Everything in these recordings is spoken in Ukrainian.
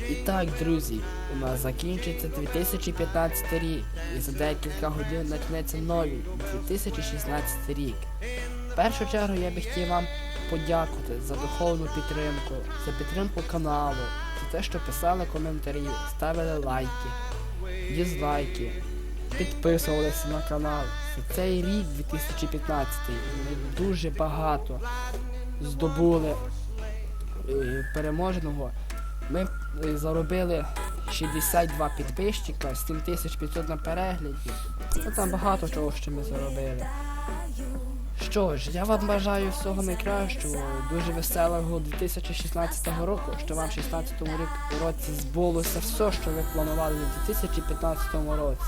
І так, друзі, у нас закінчується 2015 рік, і за декілька годин почнеться новий 2016 рік. В першу чергу я би хотів вам подякувати за духовну підтримку, за підтримку каналу, за те, що писали коментарі, ставили лайки, дізлайки, підписувалися на канал. За цей рік 2015 ми дуже багато здобули е, переможного. Ми е, заробили 62 підписчика, 7500 на перегляді. Ну там багато чого, що ми заробили. Що ж, я вам бажаю всього найкращого, дуже веселого 2016 року, що вам в 2016 рік- році збулося все, що ви планували в 2015 році.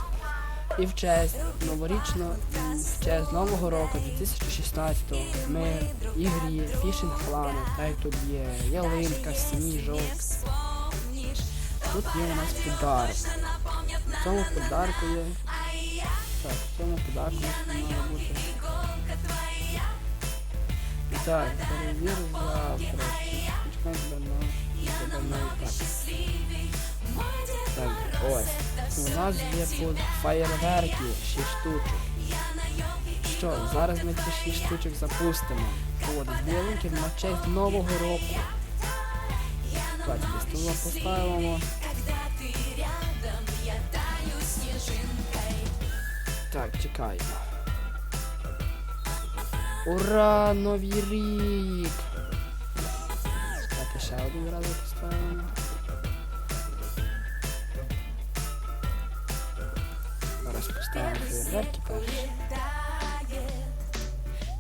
І в честь новорічного, м, в честь Нового року 2016-го ми ігрі Fishing Planet, так тут є ялинка, сніжок. Тут є у нас подарок. В цьому подарку є. Так, в цьому подарку має бути. Так, перевір завтра. На на У нас є тут фаєрверки 6 штучок. Що, зараз ми ці 6 штучок запустимо. От, ялинки на честь Нового року. Десь тут поставимо. Так, чекаємо. Ура! Новий рік! Так, ще один раз поставимо. Зараз поставимо фейерверки перші.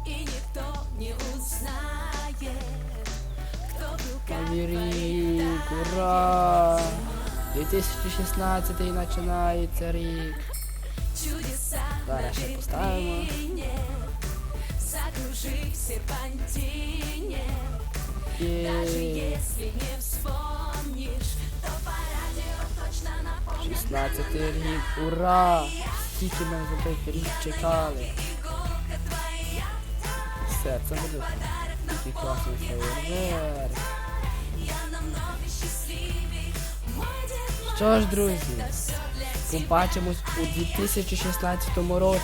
И никто не узнает, кто был Новий рік! Ура! 2016 починається рік. чудеса Зараз ще поставимо. Закружив серпантине Є. Если не вспомнишь, то по радио точно напомнят 16 рік, ура! Скільки ми за той рік чекали. Все, це буде такий класний фейерверк. Що ж, друзі, побачимось у 2016 році.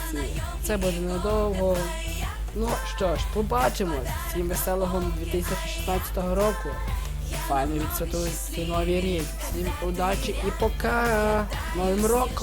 Це буде недовго. Ну що ж, побачимось. Всім веселого 2016 року. Файно відсвятуйте новий рік. Всім удачі і пока! Новим роком!